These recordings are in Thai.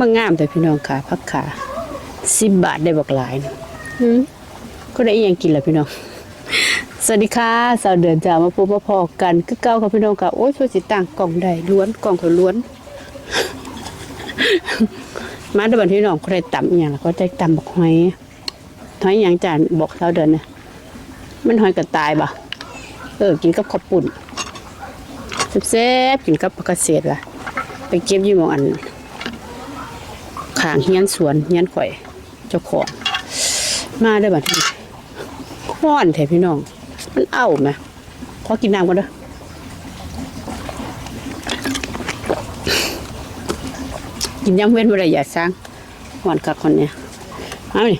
มางามแต่พี่น้องค่ะพักขาสิบบาทได้บักหลายนะอืมก็ได้อีหยังกินแหละพี่น้อง สวัสดีค่ะสาวเดือนจะมาพบมาพอกันคือเก้าค่ะพี่น้องค่ะโอ้ยช่วยสิต่างกล่องได้ล้วนกล่องเขาล้วน มาเดี๋ยวบันที่น้องเขาได้ตำอหย่างแล้วก็ได้ตำบักหอยหอยอหย่างจานบอกสาวเดือนนะมันหอยกระต่ายบ่ะเออกินกับข้าวปุ่นแซ่บๆกินกับผักกระเศษว่ะไปเก็บอยี่หมองอัน ขางเฮียนสวนเฮียนข่อย เจ้าของ มาได้บัดนี้ค้อนแท้พี่น้อง มันเอาไหมขอกินน้ำก่อนเด้อกินยำเว้นบ่ได้อย่าสร้างหวานคักคนเนี้ยเอาดิ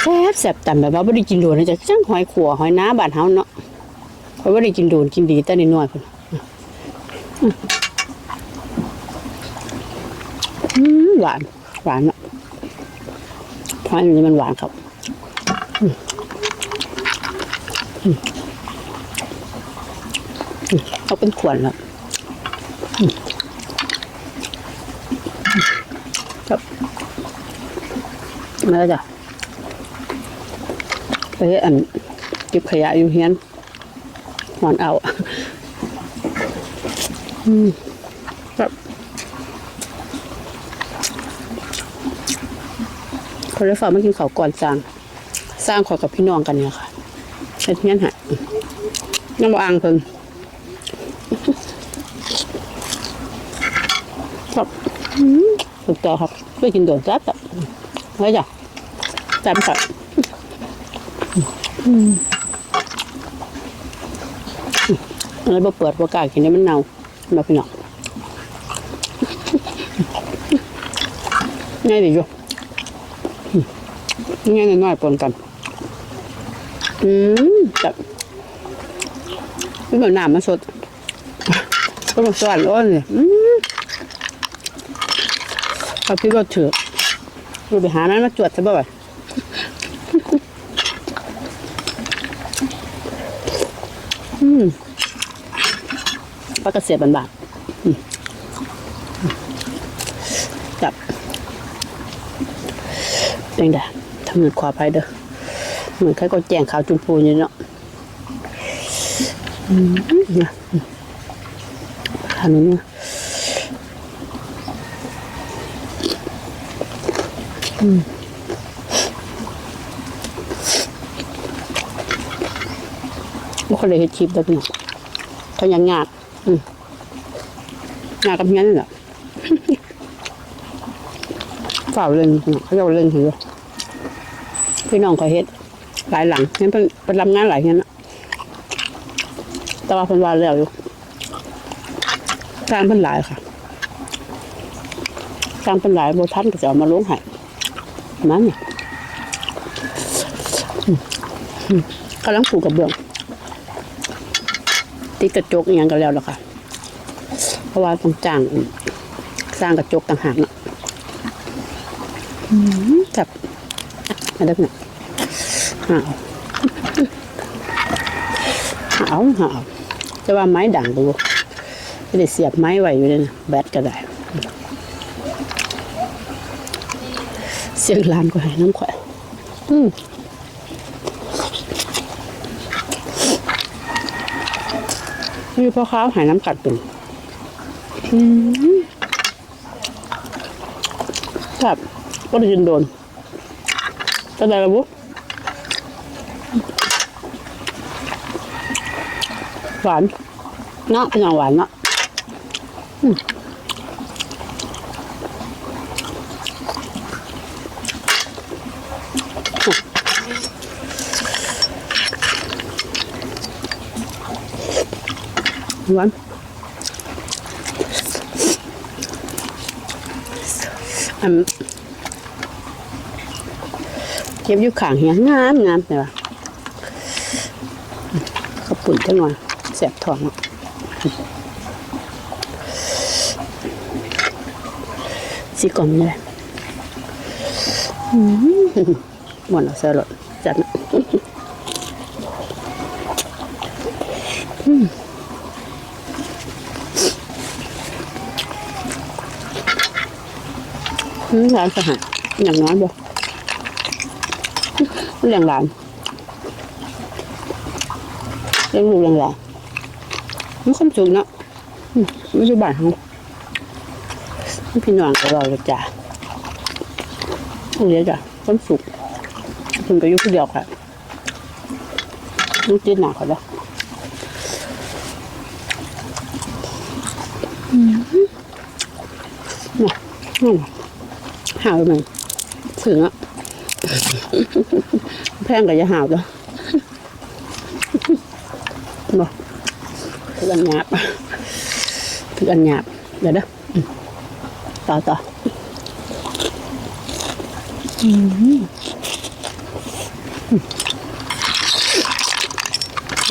แซ่บแซ่บต่ำแบบว่าบ่ได้กินโดนนะจ๊ะจังหอยขัวหอยน้าบ้านเฮาเนาะข่อยบ่ได้กินโดนกินดีแต่น้อยๆพุ่น อืม หวาน หวานเนาะพราะอันนี้มันหวานครับเอาเป็นขวดแล้วครับมาแล้วจ้ะไปอันเก็บขยะอยู่เฮียนหอนเอา อืมครับ คนได้ฝากมากินเขาก่อนสร้าง สร้างขอกับพี่น้องกันเนี่ยค่ะเช็ดเงี้นหายน้ำอ่างเพิ่งครับถูกใจครับเพื่กินโดนจัดอะเฮ้ยจ้ะจำค่ะอืมอะไรบ่เปิดบ่กล้ากินนี่มันเน่ามาพี่น้องง่ายดีอยู่ ง่ายน้อยๆปนกัน อืมแบบไม่เหมือนน้ำมันสดก็มาสวรรค์ร้อนเลยอืมเอาพี่ก็ถือดูไปหานั้นมาจวดซะบ่อยอืมปลากระเสียบบานๆจับเป็นไง ทำเหมือนขวาไปเด้อเหมือนใครก็แจ้งข่าวจุมพูอยู่เนาะอืมเนี่ยทำนี้อืมบ่เคยได้เห็ดคลิปเด้อพี่น้องเขายังงากอืมงากกับเงี้ยนี่แหละฝ่าเล่นเขาจะเล่นถือ พี่น้องเขาเฮ็ดหลายหลังงั้นเป็นเป็นรับงานหลายเงี้ยนะแต่ว่าเพิ่นว่าแล้วอยู่สร้างเพิ่นหลายค่ะสร้างเพิ่นหลายโบทันก็จะเอามาลงให้นั่นเนี่ยอืมอืมกำลังผูกกับเบื้องติดกระจกอย่างกันแล้วล่ะค่ะ เพราะว่าต้องจ้างสร้างกระจกต่างหากเนาะจับ มาได้ไหมหาวหาวหาวจะว่าไม้ด่างดูไม่ได้เสียบไม้ไว้อยู่เลยนะแบตก็ได้ เสียงลานก็ให้น้ำข่อยอืมนี่พ่อค้าวหายน้ำกัดเป็นอืมครับก็ได้ยินโดน จะได้ระบุหวานเน ก็บอยู่ข้างเฮียงามงามเลยว่ะข้าวปุ่นจังหน่อยแสบท้องสีกลมนี่แหละหมดแล้วเสียหลดจัดนะอืมร้านสหายอย่างน้อยบ่ เลี้ยงหลานเลี้ยงลูกเลี้ยงหลานมีความสุขเนาะไม่ใช่บ้านเขาพี่น้องกับเราเลยจ้ะเรียกจ้ะความสุขคุณก็อยู่คนเดียวค่ะลูกจีนหนาเขาเด้ออืมน่ะหาวมันถึงอะ แพงกับยาหาวเด้อบ่คืออันหยาบคืออันหยาบเดี๋ยวเด้อต่อต่อ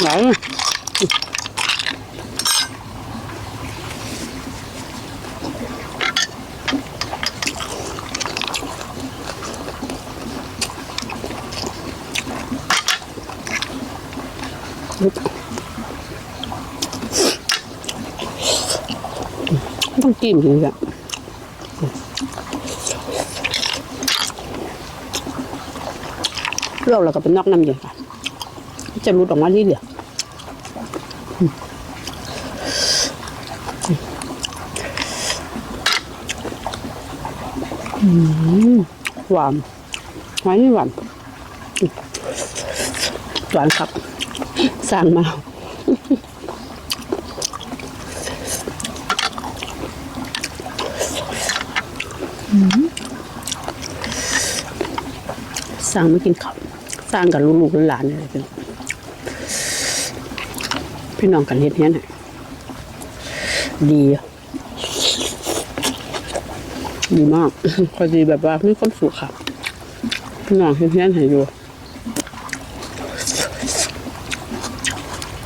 ไหน ต้องกินจริงๆอะเราเราก็เป็นนอกน้ำอยู่ค่ะ จะรุดออกมาที่เหลืออืมหวานหวานนี่หวานหวานครับ สั่งมาสั่งไมากินข้าวสร้างกับลูกๆหลานๆเลยพี่น้องพี่น้องกันเฮ็ดเนี้ยน่ะดีดีมากพอดีแบบว่ามีความสุขค่ะ พี่น้องเฮ็ดเนี้ยให้อ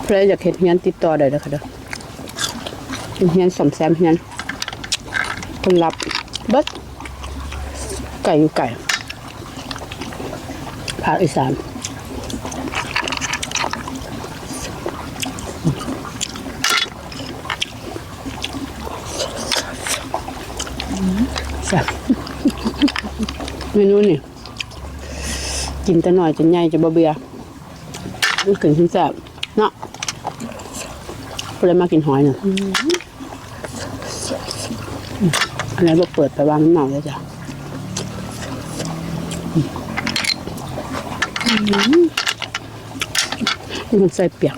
ยู่ใครอยากเฮ็ดเนี้ยติดต่อได้เลยค่ะเด้อเฮ็ดเนี้ยสมแซมเนี้ยคนรับเบิดไก่อยู่ไก่ภาคอีสานแซ่บเมนูนี่กินแต่หน่อยจนใหญ่จะบ่เบื่อมันขึ้นขึ้นแซ่บเนาะ ก็เลยมากินหอยเนี่ยอันนี้เราเปิดไปวางน้ำเมาเลยจ้ะมันใส่เปียก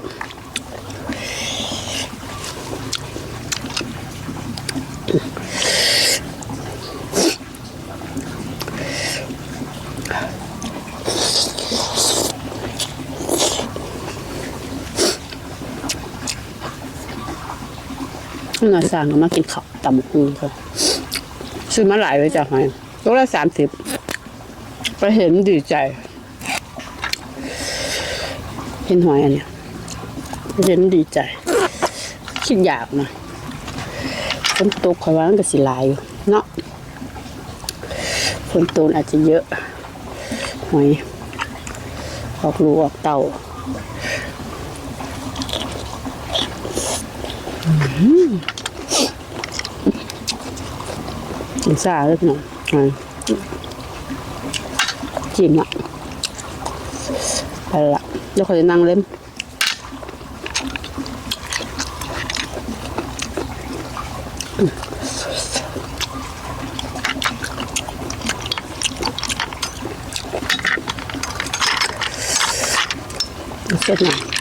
นี่นายสร้างก็มากินข้าวตำหูค่ะซื้อมาหลายไว้จ้ะหอยตัวละสามสิบไปเห็นดีใจ เห็นหอยอันเนี้ยเห็นดีใจ คิดอยากนะฝนตกคอยว่ามันก็สิหลายอยู่เนาะฝนตกอาจจะเยอะหอยออกลูออกเต่า กินซาเลยพี่น้องหอยจิ้มอะไปละเดี๋ยวเขาจะนั่งเล่นเสร็จหน่อย